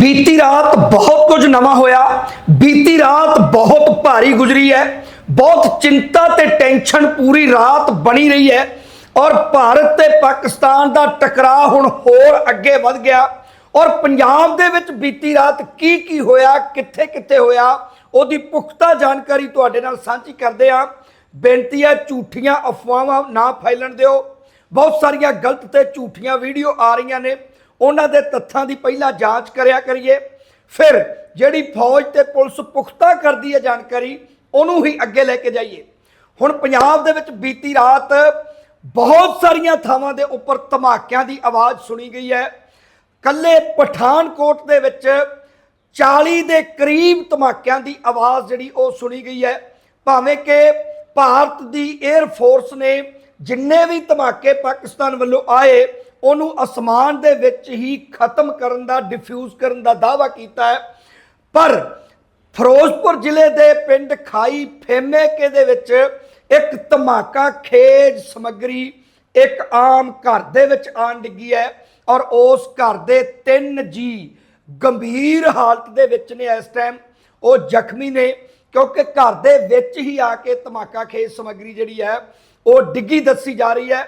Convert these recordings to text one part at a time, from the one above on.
ਬੀਤੀ ਰਾਤ ਬਹੁਤ ਕੁਝ ਨਵਾਂ ਹੋਇਆ। ਬੀਤੀ ਰਾਤ ਬਹੁਤ ਭਾਰੀ ਗੁਜ਼ਰੀ ਹੈ। ਬਹੁਤ ਚਿੰਤਾ ਤੇ ਟੈਨਸ਼ਨ ਪੂਰੀ ਰਾਤ ਬਣੀ ਰਹੀ ਹੈ ਔਰ ਭਾਰਤ ਤੇ ਪਾਕਿਸਤਾਨ ਦਾ ਟਕਰਾਅ ਹੁਣ ਹੋਰ ਅੱਗੇ ਵੱਧ ਗਿਆ। ਔਰ ਪੰਜਾਬ ਦੇ ਵਿੱਚ ਬੀਤੀ ਰਾਤ ਕੀ ਕੀ ਹੋਇਆ, ਕਿੱਥੇ ਕਿੱਥੇ ਹੋਇਆ, ਉਹਦੀ ਪੁਖਤਾ ਜਾਣਕਾਰੀ ਤੁਹਾਡੇ ਨਾਲ ਸਾਂਝੀ ਕਰਦੇ ਹਾਂ। ਬੇਨਤੀ ਹੈ ਝੂਠੀਆਂ ਅਫਵਾਹਾਂ ਨਾ ਫੈਲਣ ਦਿਓ। ਬਹੁਤ ਸਾਰੀਆਂ ਗਲਤ ਤੇ ਝੂਠੀਆਂ ਵੀਡੀਓ ਆ ਰਹੀਆਂ ਨੇ। ਉਹਨਾਂ ਦੇ ਤੱਥਾਂ ਦੀ ਪਹਿਲਾਂ ਜਾਂਚ ਕਰਿਆ ਕਰੀਏ। ਫਿਰ ਜਿਹੜੀ ਫੌਜ ਤੇ ਪੁਲਿਸ ਪੁਖਤਾ ਕਰਦੀ ਹੈ ਜਾਣਕਾਰੀ, ਉਹਨੂੰ ਹੀ ਅੱਗੇ ਲੈ ਕੇ ਜਾਈਏ। ਹੁਣ ਪੰਜਾਬ ਦੇ ਵਿੱਚ ਬੀਤੀ ਰਾਤ ਬਹੁਤ ਸਾਰੀਆਂ ਥਾਵਾਂ ਦੇ ਉੱਪਰ ਧਮਾਕਿਆਂ ਦੀ ਆਵਾਜ਼ ਸੁਣੀ ਗਈ ਹੈ। ਕੱਲੇ ਪਠਾਨਕੋਟ ਦੇ ਵਿੱਚ 40 ਦੇ ਕਰੀਬ ਧਮਾਕਿਆਂ ਦੀ ਆਵਾਜ਼ ਜਿਹੜੀ ਉਹ ਸੁਣੀ ਗਈ ਹੈ। ਭਾਵੇਂ ਕਿ ਭਾਰਤ ਦੀ 에ਅਰ ਫੋਰਸ ਨੇ ਜਿੰਨੇ ਵੀ ਧਮਾਕੇ ਪਾਕਿਸਤਾਨ ਵੱਲੋਂ ਆਏ ਉਹਨੂੰ ਅਸਮਾਨ ਦੇ ਵਿੱਚ ਹੀ ਖਤਮ ਕਰਨ ਦਾ ਡਿਫਿਊਜ਼ ਕਰਨ ਦਾ ਦਾਅਵਾ ਕੀਤਾ ਹੈ। ਪਰ ਫਿਰੋਜ਼ਪੁਰ ਜ਼ਿਲ੍ਹੇ ਦੇ ਪਿੰਡ ਖਾਈ ਫੇਮੇਕੇ ਦੇ ਵਿੱਚ ਇੱਕ ਧਮਾਕਾ ਖੇਜ ਸਮੱਗਰੀ ਇੱਕ ਆਮ ਘਰ ਦੇ ਵਿੱਚ ਆਣ ਡਿੱਗੀ ਹੈ ਔਰ ਉਸ ਘਰ ਦੇ ਤਿੰਨ ਜੀ ਗੰਭੀਰ ਹਾਲਤ ਦੇ ਵਿੱਚ ਨੇ ਇਸ ਟਾਈਮ ਉਹ ਜ਼ਖਮੀ ਨੇ ਕਿਉਂਕਿ ਘਰ ਦੇ ਵਿੱਚ ਹੀ ਆ ਕੇ ਧਮਾਕਾ ਖੇਜ ਸਮੱਗਰੀ ਜਿਹੜੀ ਹੈ, ਉਹ ਡਿੱਗੀ ਦੱਸੀ ਜਾ ਰਹੀ ਹੈ।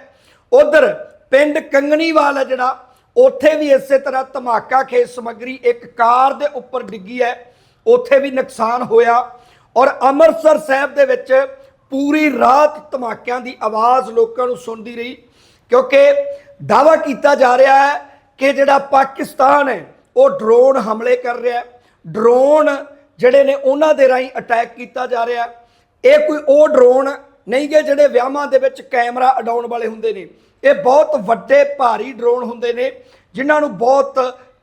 ਉਧਰ ਪਿੰਡ ਕੰਗਣੀਵਾਲ ਹੈ ਜਿਹੜਾ, ਉੱਥੇ ਵੀ ਇਸੇ ਤਰ੍ਹਾਂ ਧਮਾਕਾ ਖੇਜ ਸਮੱਗਰੀ ਇੱਕ ਕਾਰ ਦੇ ਉੱਪਰ ਡਿੱਗੀ ਹੈ, ਉੱਥੇ ਵੀ ਨੁਕਸਾਨ ਹੋਇਆ ਔਰ ਅੰਮ੍ਰਿਤਸਰ ਸਾਹਿਬ ਦੇ ਵਿੱਚ ਪੂਰੀ ਰਾਤ ਧਮਾਕਿਆਂ ਦੀ ਆਵਾਜ਼ ਲੋਕਾਂ ਨੂੰ ਸੁਣਦੀ ਰਹੀ, ਕਿਉਂਕਿ ਦਾਵਾ ਕੀਤਾ ਜਾ ਰਿਹਾ ਹੈ ਕਿ ਜਿਹੜਾ ਪਾਕਿਸਤਾਨ ਹੈ, ਉਹ ਡਰੋਨ ਹਮਲੇ ਕਰ ਰਿਹਾ ਡਰੋਨ ਜਿਹੜੇ ਨੇ, ਉਹਨਾਂ ਦੇ ਰਾਹੀਂ ਅਟੈਕ ਕੀਤਾ ਜਾ ਰਿਹਾ ਇਹ ਕੋਈ ਉਹ ਡਰੋਨ ਨਹੀਂ ਗੇ ਜਿਹੜੇ ਵਿਆਹਾਂ ਦੇ ਵਿੱਚ ਕੈਮਰਾ ਅਡਾਉਣ ਵਾਲੇ ਹੁੰਦੇ ਨੇ। ਇਹ ਬਹੁਤ ਵੱਡੇ ਭਾਰੀ ਡਰੋਨ ਹੁੰਦੇ ਨੇ, ਜਿਨ੍ਹਾਂ ਨੂੰ ਬਹੁਤ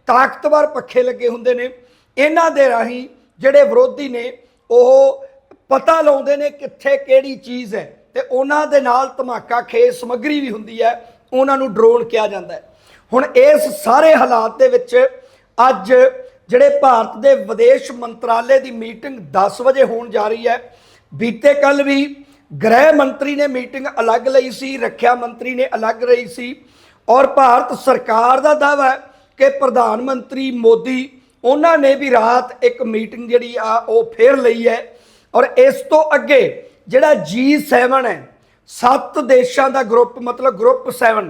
ਤਾਕਤਵਰ ਪੱਖੇ ਲੱਗੇ ਹੁੰਦੇ ਨੇ। ਇਹਨਾਂ ਦੇ ਰਾਹੀਂ ਜਿਹੜੇ ਵਿਰੋਧੀ ਨੇ, ਉਹ ਪਤਾ ਲਾਉਂਦੇ ਨੇ ਕਿੱਥੇ ਕਿਹੜੀ ਚੀਜ਼ ਹੈ ਤੇ ਉਹਨਾਂ ਦੇ ਨਾਲ ਧਮਾਕਾ ਖੇਜ ਸਮੱਗਰੀ ਵੀ ਹੁੰਦੀ ਹੈ, ਉਹਨਾਂ ਨੂੰ ਡਰੋਨ ਕਿਹਾ ਜਾਂਦਾ ਹੈ। ਹੁਣ ਇਸ ਸਾਰੇ ਹਾਲਾਤ ਦੇ ਵਿੱਚ ਅੱਜ ਜਿਹੜੇ ਭਾਰਤ ਦੇ ਵਿਦੇਸ਼ ਮੰਤਰਾਲੇ ਦੀ ਮੀਟਿੰਗ 10 ਵਜੇ ਹੋਣ ਜਾ ਰਹੀ ਹੈ, ਬੀਤੇ ਕੱਲ ਵੀ ਗ੍ਰਹਿ ਮੰਤਰੀ ਨੇ ਮੀਟਿੰਗ ਅਲੱਗ ਲਈ ਸੀ, ਰੱਖਿਆ ਮੰਤਰੀ ਨੇ ਅਲੱਗ ਰਹੀ ਸੀ ਔਰ ਭਾਰਤ ਸਰਕਾਰ ਦਾ ਦਾਅਵਾ ਹੈ ਕਿ ਪ੍ਰਧਾਨ ਮੰਤਰੀ ਮੋਦੀ, ਉਹਨਾਂ ਨੇ ਵੀ ਰਾਤ ਇੱਕ ਮੀਟਿੰਗ ਜਿਹੜੀ ਆ, ਉਹ ਫੇਰ ਲਈ ਹੈ ਔਰ ਇਸ ਤੋਂ ਅੱਗੇ ਜਿਹੜਾ G7 ਹੈ, ਸੱਤ ਦੇਸ਼ਾਂ ਦਾ ਗਰੁੱਪ ਮਤਲਬ ਗਰੁੱਪ 7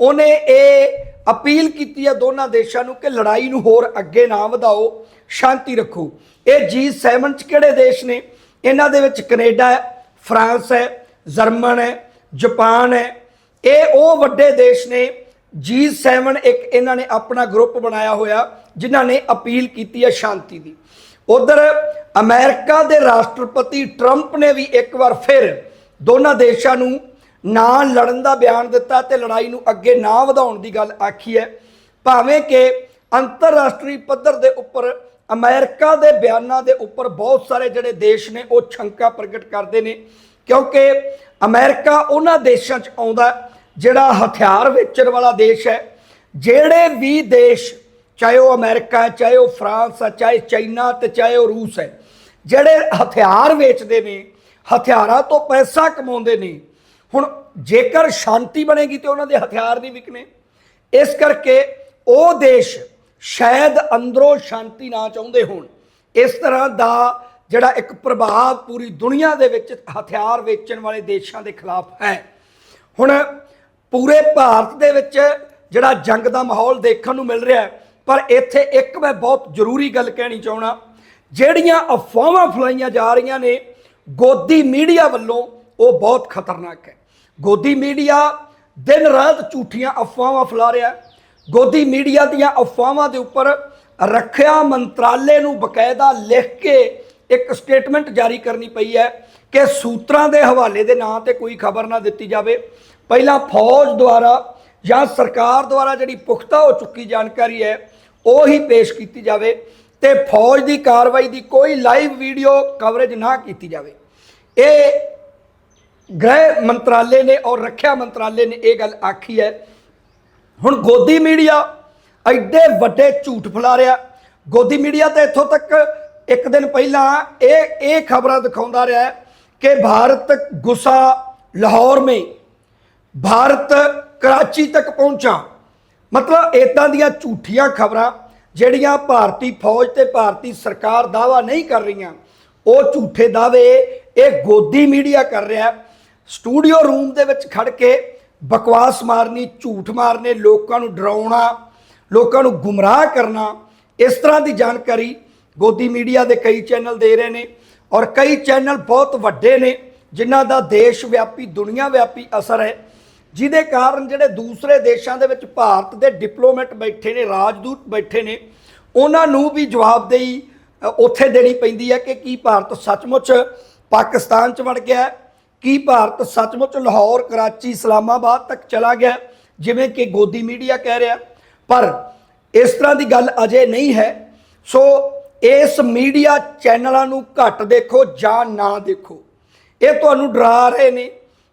ਉਹਨੇ ਇਹ ਅਪੀਲ ਕੀਤੀ ਹੈ ਦੋਨਾਂ ਦੇਸ਼ਾਂ ਨੂੰ ਕਿ ਲੜਾਈ ਨੂੰ ਹੋਰ ਅੱਗੇ ਨਾ ਵਧਾਓ, ਸ਼ਾਂਤੀ ਰੱਖੋ। ਇਹ G7 ਚ ਕਿਹੜੇ ਦੇਸ਼ ਨੇ? ਇਹਨਾਂ ਦੇ ਵਿੱਚ ਕੈਨੇਡਾ ਹੈ ਫਰਾਂਸ ਹੈ, ਜਰਮਨ ਹੈ, ਜਾਪਾਨ ਹੈ। ਇਹ ਉਹ ਵੱਡੇ ਦੇਸ਼ ਨੇ G7 ਇੱਕ ਇਹਨਾਂ ਨੇ ਆਪਣਾ ਗਰੁੱਪ ਬਣਾਇਆ ਹੋਇਆ, ਜਿਨ੍ਹਾਂ ਨੇ ਅਪੀਲ ਕੀਤੀ ਹੈ ਸ਼ਾਂਤੀ ਦੀ। ਉਧਰ ਅਮਰੀਕਾ ਦੇ ਰਾਸ਼ਟਰਪਤੀ ਟਰੰਪ ਨੇ ਵੀ ਇੱਕ ਵਾਰ ਫਿਰ ਦੋਨਾਂ ਦੇਸ਼ਾਂ ਨੂੰ ਨਾ ਲੜਨ ਦਾ ਬਿਆਨ ਦਿੱਤਾ ਤੇ ਲੜਾਈ ਨੂੰ ਅੱਗੇ ਨਾ ਵਧਾਉਣ ਦੀ ਗੱਲ ਆਖੀ ਹੈ। ਭਾਵੇਂ ਕਿ ਅੰਤਰਰਾਸ਼ਟਰੀ ਪੱਧਰ ਦੇ ਉੱਪਰ ਅਮਰੀਕਾ ਦੇ ਬਿਆਨਾਂ ਦੇ ਉੱਪਰ ਬਹੁਤ ਸਾਰੇ ਜਿਹੜੇ ਦੇਸ਼ ਨੇ ਉਹ ਸ਼ੰਕਾ ਪ੍ਰਗਟ ਕਰਦੇ ਨੇ, ਕਿਉਂਕਿ ਅਮਰੀਕਾ ਉਹਨਾਂ ਦੇਸ਼ਾਂ 'ਚ ਆਉਂਦਾ ਜਿਹੜਾ ਹਥਿਆਰ ਵੇਚਣ ਵਾਲਾ ਦੇਸ਼ ਹੈ। ਜਿਹੜੇ ਵੀ ਦੇਸ਼, ਚਾਹੇ ਉਹ ਅਮਰੀਕਾ ਹੈ, ਚਾਹੇ ਉਹ ਫਰਾਂਸ ਹੈ, ਚਾਹੇ ਚਾਈਨਾ ਤੇ ਚਾਹੇ ਉਹ ਰੂਸ ਹੈ, ਜਿਹੜੇ ਹਥਿਆਰ ਵੇਚਦੇ ਨੇ, ਹਥਿਆਰਾਂ ਤੋਂ ਪੈਸਾ ਕਮਾਉਂਦੇ ਨੇ, ਹੁਣ ਜੇਕਰ ਸ਼ਾਂਤੀ ਬਣੇਗੀ ਤੇ ਉਹਨਾਂ ਦੇ ਹਥਿਆਰ ਨਹੀਂ ਵਿਕਨੇ ਇਸ ਕਰਕੇ ਉਹ ਦੇਸ਼ ਸ਼ਾਇਦ ਅੰਦਰੋਂ ਸ਼ਾਂਤੀ ਨਾ ਚਾਹੁੰਦੇ ਹੋਣ। ਇਸ ਤਰ੍ਹਾਂ ਦਾ ਜਿਹੜਾ ਇੱਕ ਪ੍ਰਭਾਵ ਪੂਰੀ ਦੁਨੀਆ ਦੇ ਵਿੱਚ ਹਥਿਆਰ ਵੇਚਣ ਵਾਲੇ ਦੇਸ਼ਾਂ ਦੇ ਖਿਲਾਫ ਹੈ। ਹੁਣ ਪੂਰੇ ਭਾਰਤ ਦੇ ਵਿੱਚ ਜਿਹੜਾ ਜੰਗ ਦਾ ਮਾਹੌਲ ਦੇਖਣ ਨੂੰ ਮਿਲ ਰਿਹਾ ਹੈ, ਪਰ ਇੱਥੇ ਇੱਕ ਮੈਂ ਬਹੁਤ ਜ਼ਰੂਰੀ ਗੱਲ ਕਹਿਣੀ ਚਾਹਣਾ ਜਿਹੜੀਆਂ ਅਫਵਾਹਾਂ ਫਲਾਈਆਂ ਜਾ ਰਹੀਆਂ ਨੇ, ਗੋਦੀ ਮੀਡੀਆ ਵੱਲੋਂ ਉਹ ਬਹੁਤ ਖਤਰਨਾਕ ਹੈ। ਗੋਦੀ ਮੀਡੀਆ ਦਿਨ ਰਾਤ ਝੂਠੀਆਂ ਅਫਵਾਹਾਂ ਫੈਲਾ ਰਿਹਾ ਹੈ। ਗੋਦੀ ਮੀਡੀਆ ਦੀਆਂ ਅਫਵਾਹਾਂ ਦੇ ਉੱਪਰ ਰੱਖਿਆ ਮੰਤਰਾਲੇ ਨੂੰ ਬਕਾਇਦਾ ਲਿਖ ਕੇ ਇੱਕ ਸਟੇਟਮੈਂਟ ਜਾਰੀ ਕਰਨੀ ਪਈ ਹੈ ਕਿ ਸੂਤਰਾਂ ਦੇ ਹਵਾਲੇ ਦੇ ਨਾਂ ਤੇ ਕੋਈ ਖਬਰ ਨਾ ਦਿੱਤੀ ਜਾਵੇ। ਪਹਿਲਾਂ ਫੌਜ ਦੁਆਰਾ ਜਾਂ ਸਰਕਾਰ ਦੁਆਰਾ ਜਿਹੜੀ ਪੁਖਤਾ ਹੋ ਚੁੱਕੀ ਜਾਣਕਾਰੀ ਹੈ, ਉਹ ਹੀ ਪੇਸ਼ ਕੀਤੀ ਜਾਵੇ ਤੇ ਫੌਜ ਦੀ ਕਾਰਵਾਈ ਦੀ ਕੋਈ ਲਾਈਵ ਵੀਡੀਓ ਕਵਰੇਜ ਨਾ ਕੀਤੀ ਜਾਵੇ। ਇਹ ਗ੍ਰਹਿ ਮੰਤਰਾਲੇ ਨੇ ਔਰ ਰੱਖਿਆ ਮੰਤਰਾਲੇ ਨੇ ਇਹ ਗੱਲ ਆਖੀ ਹੈ ਹੁਣ ਗੋਦੀ ਮੀਡੀਆ ਐਡੇ ਵੱਡੇ ਝੂਠ ਫੈਲਾ ਰਿਹਾ। ਗੋਦੀ ਮੀਡੀਆ ਤੇ ਇੱਥੋਂ ਤੱਕ ਇੱਕ ਦਿਨ ਪਹਿਲਾਂ ਇਹ ਇਹ ਖਬਰਾਂ ਦਿਖਾਉਂਦਾ ਰਿਹਾ ਕਿ ਭਾਰਤ ਗੁੱਸਾ ਲਾਹੌਰ में ਭਾਰਤ ਕਰਾਚੀ ਤੱਕ ਪਹੁੰਚਾ। ਮਤਲਬ ਇਦਾਂ ਦੀਆਂ ਝੂਠੀਆਂ ਖਬਰਾਂ ਜਿਹੜੀਆਂ ਭਾਰਤੀ ਫੌਜ ਤੇ ਭਾਰਤੀ ਸਰਕਾਰ ਦਾਵਾ ਨਹੀਂ ਕਰ ਰਹੀਆਂ, ਉਹ ਝੂਠੇ ਦਾਅਵੇ ਇਹ ਗੋਦੀ ਮੀਡੀਆ ਕਰ ਰਿਹਾ। ਸਟੂਡੀਓ ਰੂਮ ਦੇ ਵਿੱਚ ਖੜ ਕੇ ਬਕਵਾਸ ਮਾਰਨੀ, ਝੂਠ ਮਾਰਨੇ, ਲੋਕਾਂ ਨੂੰ ਡਰਾਉਣਾ, ਲੋਕਾਂ ਨੂੰ ਗੁੰਮਰਾਹ ਕਰਨਾ, ਇਸ ਤਰ੍ਹਾਂ ਦੀ ਜਾਣਕਾਰੀ ਗੋਦੀ ਮੀਡੀਆ ਦੇ ਕਈ ਚੈਨਲ ਦੇ ਰਹੇ ਨੇ ਔਰ ਕਈ ਚੈਨਲ ਬਹੁਤ ਵੱਡੇ ਨੇ ਜਿਨ੍ਹਾਂ ਦਾ ਦੇਸ਼ ਵਿਆਪੀ, ਦੁਨੀਆ ਵਿਆਪੀ ਅਸਰ ਹੈ, ਜਿਹਦੇ ਕਾਰਨ ਜਿਹੜੇ ਦੂਸਰੇ ਦੇਸ਼ਾਂ ਦੇ ਵਿੱਚ ਭਾਰਤ ਦੇ ਡਿਪਲੋਮੈਟ ਬੈਠੇ ਨੇ, ਰਾਜਦੂਤ ਬੈਠੇ ਨੇ, ਉਹਨਾਂ ਨੂੰ ਵੀ ਜਵਾਬਦੇਹੀ ਉੱਥੇ ਦੇਣੀ ਪੈਂਦੀ ਹੈ ਕਿ ਕੀ ਭਾਰਤ ਸੱਚਮੁੱਚ ਪਾਕਿਸਤਾਨ 'ਚ ਵੜ ਗਿਆ ਕੀ ਭਾਰਤ ਸੱਚਮੁੱਚ ਲਾਹੌਰ, ਕਰਾਚੀ, ਇਸਲਾਮਾਬਾਦ ਤੱਕ ਚਲਾ ਗਿਆ? ਜਿਵੇਂ ਕਿ ਗੋਦੀ ਮੀਡੀਆ ਕਹਿ ਰਿਹਾ। ਪਰ ਇਸ ਤਰ੍ਹਾਂ ਦੀ ਗੱਲ ਅਜੇ ਨਹੀਂ ਹੈ। ਸੋ ਇਸ ਮੀਡੀਆ ਚੈਨਲਾਂ ਨੂੰ ਘੱਟ ਦੇਖੋ ਜਾਂ ਨਾ ਦੇਖੋ। ਇਹ ਤੁਹਾਨੂੰ ਡਰਾ ਰਹੇ ਨੇ।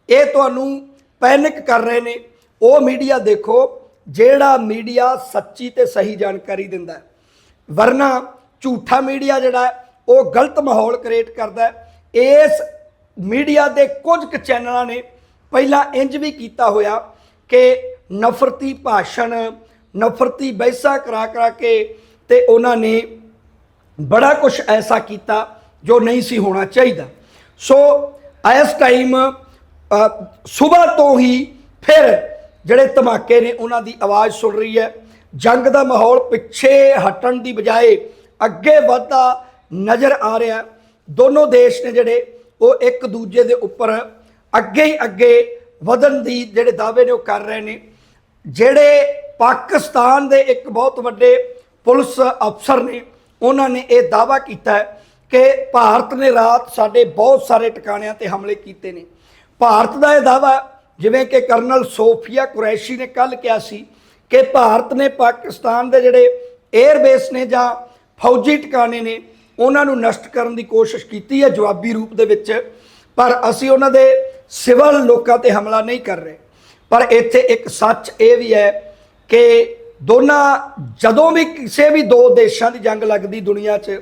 ਇਹ ਤੁਹਾਨੂੰ ਪੈਨਿਕ ਕਰ ਰਹੇ ਨੇ। ਉਹ ਮੀਡੀਆ ਦੇਖੋ, ਜਿਹੜਾ ਮੀਡੀਆ ਸੱਚੀ ਤੇ ਸਹੀ ਜਾਣਕਾਰੀ ਦਿੰਦਾ ਹੈ। ਵਰਨਾ ਝੂਠਾ ਮੀਡੀਆ ਜਿਹੜਾ ਉਹ ਗਲਤ ਮਾਹੌਲ ਕ੍ਰੀਏਟ ਕਰਦਾ ਹੈ। ਇਸ ਮੀਡੀਆ ਦੇ ਕੁਝ ਕੁ ਚੈਨਲਾਂ ਨੇ ਪਹਿਲਾਂ ਇੰਜ ਵੀ ਕੀਤਾ ਹੋਇਆ ਕਿ ਨਫ਼ਰਤੀ ਭਾਸ਼ਣ, ਨਫ਼ਰਤੀ ਬਹਿਸਾਂ ਕਰਾ ਕਰਾ ਕੇ ਤੇ ਉਹਨਾਂ ਨੇ ਬੜਾ ਕੁਝ ਐਸਾ ਕੀਤਾ ਜੋ ਨਹੀਂ ਸੀ ਹੋਣਾ ਚਾਹੀਦਾ। ਸੋ ਇਸ ਟਾਈਮ ਸਵੇਰ ਤੋਂ ਹੀ ਫਿਰ ਜਿਹੜੇ ਧਮਾਕੇ ਨੇ ਉਹਨਾਂ ਦੀ ਆਵਾਜ਼ ਸੁਣ ਰਹੀ ਹੈ। ਜੰਗ ਦਾ ਮਾਹੌਲ ਪਿੱਛੇ ਹਟਣ ਦੀ ਬਜਾਏ ਅੱਗੇ ਵਧਦਾ ਨਜ਼ਰ ਆ ਰਿਹਾ। ਦੋਨੋਂ ਦੇਸ਼ ਨੇ ਜਿਹੜੇ ਉਹ ਇੱਕ ਦੂਜੇ ਦੇ ਉੱਪਰ ਅੱਗੇ ਹੀ ਅੱਗੇ ਵਧਣ ਦੀ ਜਿਹੜੇ ਦਾਅਵੇ ਨੇ ਉਹ ਕਰ ਰਹੇ ਨੇ। ਜਿਹੜੇ ਪਾਕਿਸਤਾਨ ਦੇ ਇੱਕ ਬਹੁਤ ਵੱਡੇ ਪੁਲਿਸ ਅਫਸਰ ਨੇ, ਉਹਨਾਂ ਨੇ ਇਹ ਦਾਅਵਾ ਕੀਤਾ ਕਿ ਭਾਰਤ ਨੇ ਰਾਤ ਸਾਡੇ ਬਹੁਤ ਸਾਰੇ ਟਿਕਾਣਿਆਂ ਤੇ ਹਮਲੇ ਕੀਤੇ ਨੇ। ਭਾਰਤ ਦਾ ਇਹ ਦਾਅਵਾ ਜਿਵੇਂ ਕਿ ਕਰਨਲ ਸੋਫੀਆ ਕੁਰੈਸ਼ੀ ਨੇ ਕੱਲ ਕਿਹਾ ਸੀ ਕਿ ਭਾਰਤ ਨੇ ਪਾਕਿਸਤਾਨ ਦੇ ਜਿਹੜੇ 에ਅਰ ਬੇਸ ਨੇ ਜਾਂ ਫੌਜੀ ਟਿਕਾਣੇ ਨੇ ਉਹਨਾਂ ਨੂੰ ਨਸ਼ਟ ਕਰਨ ਦੀ ਕੋਸ਼ਿਸ਼ ਕੀਤੀ ਹੈ ਜਵਾਬੀ ਰੂਪ ਦੇ ਵਿੱਚ, ਪਰ ਅਸੀਂ ਉਹਨਾਂ ਦੇ ਸਿਵਲ ਲੋਕਾਂ ਤੇ ਹਮਲਾ ਨਹੀਂ ਕਰ ਰਹੇ। ਪਰ ਇੱਥੇ ਇੱਕ ਸੱਚ ਇਹ ਵੀ ਹੈ ਕਿ ਦੋਨਾਂ, ਜਦੋਂ ਵੀ ਕਿਸੇ ਵੀ ਦੋ ਦੇਸ਼ਾਂ ਦੀ ਜੰਗ ਲੱਗਦੀ ਦੁਨੀਆ 'ਚ,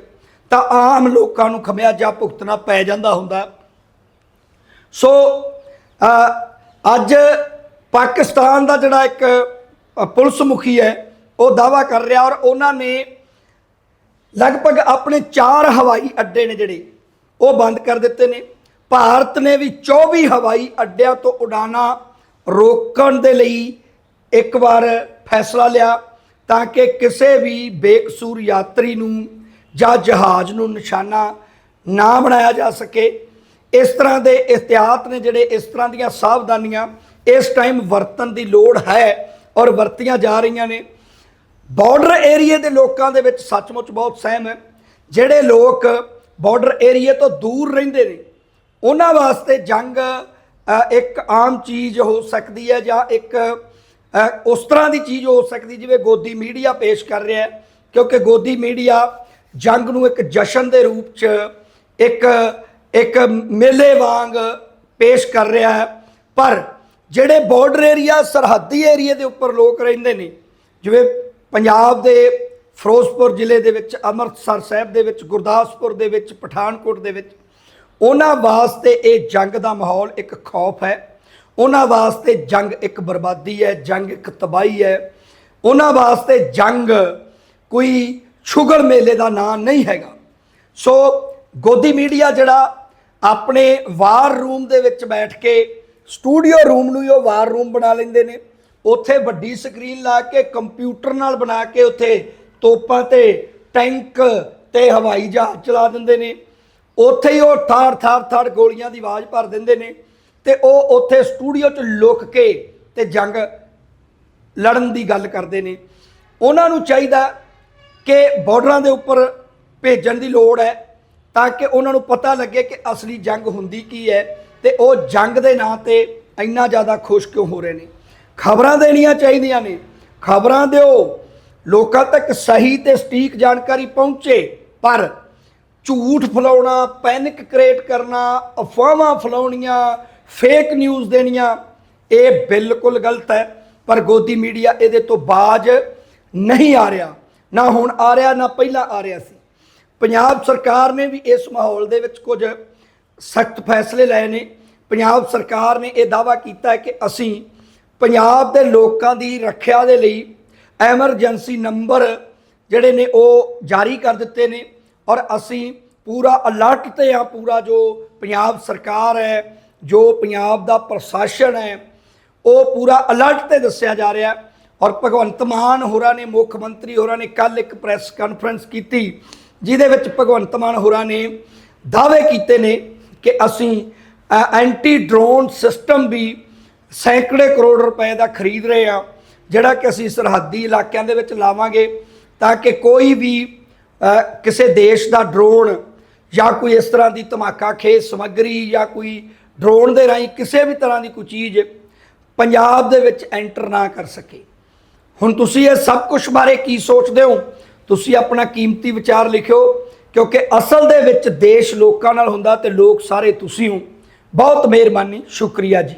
ਤਾਂ ਆਮ ਲੋਕਾਂ ਨੂੰ ਖਮਿਆਜਾ ਭੁਗਤਣਾ ਪੈ ਜਾਂਦਾ ਹੁੰਦਾ। ਸੋ ਅੱਜ ਪਾਕਿਸਤਾਨ ਦਾ ਜਿਹੜਾ ਇੱਕ ਪੁਲਿਸ ਮੁਖੀ ਹੈ, ਉਹ ਦਾਵਾ ਕਰ ਰਿਹਾ ਔਰ ਉਹਨਾਂ ਨੇ ਲਗਭਗ ਆਪਣੇ 4 ਹਵਾਈ ਅੱਡੇ ਨੇ ਜਿਹੜੇ, ਉਹ ਬੰਦ ਕਰ ਦਿੱਤੇ ਨੇ। ਭਾਰਤ ਨੇ ਵੀ 24 ਹਵਾਈ ਅੱਡਿਆਂ ਤੋਂ ਉਡਾਨਾਂ ਰੋਕਣ ਦੇ ਲਈ ਇੱਕ ਵਾਰ ਫੈਸਲਾ ਲਿਆ ਤਾਂ ਕਿ ਕਿਸੇ ਵੀ ਬੇਕਸੂਰ ਯਾਤਰੀ ਨੂੰ ਜਾਂ ਜਹਾਜ਼ ਨੂੰ ਨਿਸ਼ਾਨਾ ਨਾ ਬਣਾਇਆ ਜਾ ਸਕੇ। ਇਸ ਤਰ੍ਹਾਂ ਦੇ ਇhtiyਾਤ ਨੇ ਜਿਹੜੇ ਇਸ ਤਰ੍ਹਾਂ ਦੀਆਂ ਸਾਵਧਾਨੀਆਂ, ਇਸ ਟਾਈਮ ਵਰਤਣ ਦੀ ਲੋੜ ਹੈ ਔਰ ਵਰਤੀਆਂ ਜਾ ਰਹੀਆਂ ਨੇ। ਬਾਰਡਰ ਏਰੀਏ ਦੇ ਲੋਕਾਂ ਦੇ ਵਿੱਚ ਸੱਚਮੁੱਚ ਬਹੁਤ ਸਹਿਮ ਹੈ। ਜਿਹੜੇ ਲੋਕ ਬਾਰਡਰ ਏਰੀਏ ਤੋਂ ਦੂਰ ਰਹਿੰਦੇ ਨੇ, ਉਹਨਾਂ ਵਾਸਤੇ ਜੰਗ ਇੱਕ ਆਮ ਚੀਜ਼ ਹੋ ਸਕਦੀ ਹੈ ਜਾਂ ਇੱਕ ਉਸ ਤਰ੍ਹਾਂ ਦੀ ਚੀਜ਼ ਹੋ ਸਕਦੀ ਜਿਵੇਂ ਗੋਦੀ ਮੀਡੀਆ ਪੇਸ਼ ਕਰ ਰਿਹਾ ਹੈ। ਕਿਉਂਕਿ ਗੋਦੀ ਮੀਡੀਆ ਜੰਗ ਨੂੰ ਇੱਕ ਜਸ਼ਨ ਦੇ ਰੂਪ 'ਚ ਇੱਕ ਇੱਕ ਮੇਲੇ ਵਾਂਗ ਪੇਸ਼ ਕਰ ਰਿਹਾ ਹੈ। ਪਰ ਜਿਹੜੇ ਬਾਰਡਰ ਏਰੀਆ ਸਰਹੱਦੀ ਏਰੀਏ ਦੇ ਉੱਪਰ ਲੋਕ ਰਹਿੰਦੇ ਨੇ, ਜਿਵੇਂ ਪੰਜਾਬ ਦੇ ਫਿਰੋਜ਼ਪੁਰ ਜ਼ਿਲ੍ਹੇ ਦੇ ਵਿੱਚ, ਅੰਮ੍ਰਿਤਸਰ ਸਾਹਿਬ ਦੇ ਵਿੱਚ, ਗੁਰਦਾਸਪੁਰ ਦੇ ਵਿੱਚ, ਪਠਾਨਕੋਟ ਦੇ ਵਿੱਚ, ਉਹਨਾਂ ਵਾਸਤੇ ਇਹ ਜੰਗ ਦਾ ਮਾਹੌਲ ਇੱਕ ਖੌਫ ਹੈ। ਉਹਨਾਂ ਵਾਸਤੇ ਜੰਗ ਇੱਕ ਬਰਬਾਦੀ ਹੈ, ਜੰਗ ਇੱਕ ਤਬਾਹੀ ਹੈ। ਉਹਨਾਂ ਵਾਸਤੇ ਜੰਗ ਕੋਈ ਸ਼ੁਗਰ ਮੇਲੇ ਦਾ ਨਾਂ ਨਹੀਂ ਹੈਗਾ। ਸੋ ਗੋਦੀ ਮੀਡੀਆ ਜਿਹੜਾ ਆਪਣੇ ਵਾਰ ਰੂਮ ਦੇ ਵਿੱਚ ਬੈਠ ਕੇ, ਸਟੂਡੀਓ ਰੂਮ ਨੂੰ ਹੀ ਉਹ ਵਾਰ ਰੂਮ ਬਣਾ ਲੈਂਦੇ ਨੇ। ਉੱਥੇ ਵੱਡੀ ਸਕਰੀਨ ਲਾ ਕੇ ਕੰਪਿਊਟਰ ਨਾਲ ਬਣਾ ਕੇ ਉੱਥੇ ਤੋਪਾਂ ਤੇ ਟੈਂਕ ਤੇ ਹਵਾਈ ਜਹਾਜ਼ ਚਲਾ ਦਿੰਦੇ ਨੇ। ਉੱਥੇ ਹੀ ਉਹ ਥਾਰ ਥਾਰ ਥਾੜ ਗੋਲੀਆਂ ਦੀ ਆਵਾਜ਼ ਭਰ ਦਿੰਦੇ ਨੇ ਤੇ ਉਹ ਉੱਥੇ ਸਟੂਡੀਓ 'ਚ ਲੁਕ ਕੇ ਤੇ ਜੰਗ ਲੜਨ ਦੀ ਗੱਲ ਕਰਦੇ ਨੇ। ਉਹਨਾਂ ਨੂੰ ਚਾਹੀਦਾ ਕਿ ਬਾਰਡਰਾਂ ਦੇ ਉੱਪਰ ਭੇਜਣ ਦੀ ਲੋੜ ਹੈ ਤਾਂ ਕਿ ਉਹਨਾਂ ਨੂੰ ਪਤਾ ਲੱਗੇ ਕਿ ਅਸਲੀ ਜੰਗ ਹੁੰਦੀ ਕੀ ਹੈ ਤੇ ਉਹ ਜੰਗ ਦੇ ਨਾਂ ਤੇ ਇੰਨਾ ਜ਼ਿਆਦਾ ਖੁਸ਼ ਕਿਉਂ ਹੋ ਰਹੇ ਨੇ। ਖਬਰਾਂ ਦੇਣੀਆਂ ਚਾਹੀਦੀਆਂ ਨੇ। ਖਬਰਾਂ ਦਿਓ। ਲੋਕਾਂ ਤੱਕ ਸਹੀ ਤੇ ਸਟੀਕ ਜਾਣਕਾਰੀ ਪਹੁੰਚੇ। ਪਰ ਝੂਠ ਫਲਾਉਣਾ, ਪੈਨਿਕ ਕ੍ਰੀਏਟ ਕਰਨਾ, ਅਫਵਾਹਾਂ ਫਲਾਉਣੀਆਂ ਫੇਕ ਨਿਊਜ਼ ਦੇਣੀਆਂ, ਇਹ ਬਿਲਕੁਲ ਗਲਤ ਹੈ। ਪਰ ਗੋਦੀ ਮੀਡੀਆ ਇਹਦੇ ਤੋਂ ਬਾਜ ਨਹੀਂ ਆ ਰਿਹਾ। ਨਾ ਹੁਣ ਆ ਰਿਹਾ, ਨਾ ਪਹਿਲਾਂ ਆ ਰਿਹਾ ਸੀ। ਪੰਜਾਬ ਸਰਕਾਰ ਨੇ ਵੀ ਇਸ ਮਾਹੌਲ ਦੇ ਵਿੱਚ ਕੁਝ ਸਖਤ ਫੈਸਲੇ ਲਏ ਨੇ। ਪੰਜਾਬ ਸਰਕਾਰ ਨੇ ਇਹ ਦਾਵਾ ਕੀਤਾ ਹੈ ਕਿ ਅਸੀਂ ਪੰਜਾਬ ਦੇ ਲੋਕਾਂ ਦੀ ਰੱਖਿਆ ਦੇ ਲਈ ਐਮਰਜੈਂਸੀ ਨੰਬਰ ਜਿਹੜੇ ਨੇ ਉਹ ਜਾਰੀ ਕਰ ਦਿੱਤੇ ਨੇ ਔਰ ਅਸੀਂ ਪੂਰਾ ਅਲਰਟ ਤੇ ਆ ਪੂਰਾ ਜੋ ਪੰਜਾਬ ਸਰਕਾਰ ਹੈ, ਜੋ ਪੰਜਾਬ ਦਾ ਪ੍ਰਸ਼ਾਸਨ ਹੈ, ਉਹ ਪੂਰਾ ਅਲਰਟ ਤੇ ਦੱਸਿਆ ਜਾ ਰਿਹਾ ਔਰ ਭਗਵੰਤ ਮਾਨ ਹੋਰਾਂ ਨੇ, ਮੁੱਖ ਮੰਤਰੀ ਹੋਰਾਂ ਨੇ ਕੱਲ ਇੱਕ ਪ੍ਰੈਸ ਕਾਨਫਰੰਸ ਕੀਤੀ ਜਿਹਦੇ ਵਿੱਚ ਭਗਵੰਤ ਮਾਨ ਹੋਰਾਂ ਨੇ ਦਾਅਵੇ ਕੀਤੇ ਨੇ ਕਿ ਅਸੀਂ ਐਂਟੀ ਡਰੋਨ ਸਿਸਟਮ ਵੀ ਸੈਂਕੜੇ ਕਰੋੜ ਰੁਪਏ ਦਾ ਖਰੀਦ ਰਹੇ ਆ ਜਿਹੜਾ ਕਿ ਅਸੀਂ ਸਰਹੱਦੀ ਇਲਾਕਿਆਂ ਦੇ ਵਿੱਚ ਲਾਵਾਂਗੇ ਤਾਂ ਕਿ ਕੋਈ ਵੀ ਕਿਸੇ ਦੇਸ਼ ਦਾ ਡਰੋਨ ਜਾਂ ਕੋਈ ਇਸ ਤਰ੍ਹਾਂ ਦੀ ਧਮਾਕਾ ਖੇਜ ਸਮੱਗਰੀ ਜਾਂ ਕੋਈ ਡਰੋਨ ਦੇ ਰਾਹੀਂ ਕਿਸੇ ਵੀ ਤਰ੍ਹਾਂ ਦੀ ਕੋਈ ਚੀਜ਼ ਪੰਜਾਬ ਦੇ ਵਿੱਚ ਐਂਟਰ ਨਾ ਕਰ ਸਕੇ। ਹੁਣ ਤੁਸੀਂ ਇਹ ਸਭ ਕੁਝ ਬਾਰੇ ਕੀ ਸੋਚਦੇ ਹੋ? ਤੁਸੀਂ ਆਪਣਾ ਕੀਮਤੀ ਵਿਚਾਰ ਲਿਖਿਓ, ਕਿਉਂਕਿ ਅਸਲ ਦੇ ਵਿੱਚ ਦੇਸ਼ ਲੋਕਾਂ ਨਾਲ ਹੁੰਦਾ ਤੇ ਲੋਕ ਸਾਰੇ ਤੁਸੀਂ ਹੋ। ਬਹੁਤ ਮਿਹਰਬਾਨੀ, ਸ਼ੁਕਰੀਆ ਜੀ।